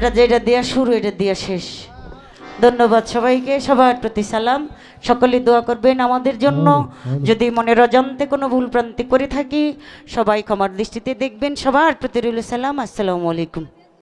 বেটা যেটা দেওয়া শুরু এটা দেওয়া শেষ। ধন্যবাদ সবাইকে সবার প্রতি সালাম। সকলে দোয়া করবেন আমাদের জন্য। যদি মনের অজান্তে কোনো ভুল প্রান্তি করে থাকি সবাই ক্ষমার দৃষ্টিতে দেখবেন। সবার প্রতি রইল সালাম। আসসালামু আলাইকুম।